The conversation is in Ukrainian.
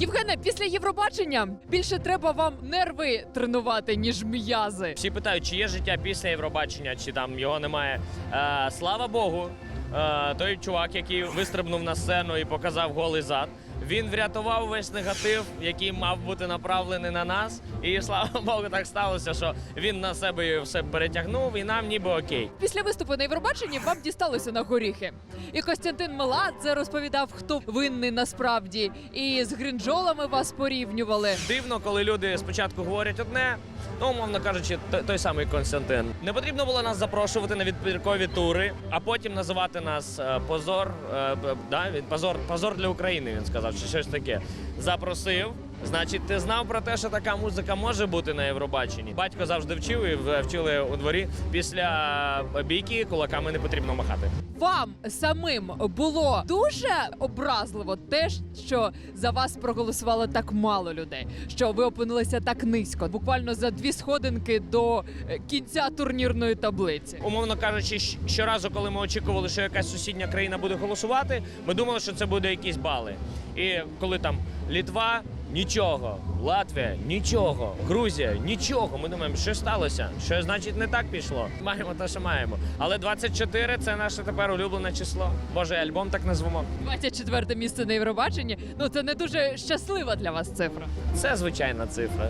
Євгене, після Євробачення більше треба вам нерви тренувати, ніж м'язи. Всі питають, чи є життя після Євробачення, чи там його немає. Е, слава Богу, е, той чувак, який вистрибнув на сцену і показав голий зад. Він врятував весь негатив, який мав бути направлений на нас. І слава Богу, так сталося, що він на себе все перетягнув, і нам ніби окей. Після виступу на Євробаченні вам дісталося на горіхи. І Костянтин Меладзе розповідав, хто винний насправді, і з гринджолами вас порівнювали. Дивно, коли люди спочатку говорять одне, ну, умовно кажучи, той, самий Константин. Не потрібно було нас запрошувати на відбіркові тури, а потім називати нас е, позор, е, да, позор, позор для України. Він сказав, чи щось таке. Запросив. Значить, ти знав про те, що така музика може бути на Євробаченні. Батько завжди вчив і вчили у дворі. Після бійки кулаками не потрібно махати. Вам самим було дуже образливо те, що за вас проголосувало так мало людей, що ви опинилися так низько, буквально за дві сходинки до е, кінця турнірної таблиці. Умовно кажучи, щоразу, коли ми очікували, що якась сусідня країна буде голосувати, ми думали, що це буде якісь бали. І коли там Літва нічого, Латвія нічого, Грузія нічого. Ми думаємо, що сталося? Що значить не так пішло? Маємо те, що маємо. Але 24 – це наше тепер улюблене число. Боже, альбом так назвемо. 24 місце на Євробаченні. Ну це не дуже щаслива для вас цифра. Це звичайна цифра.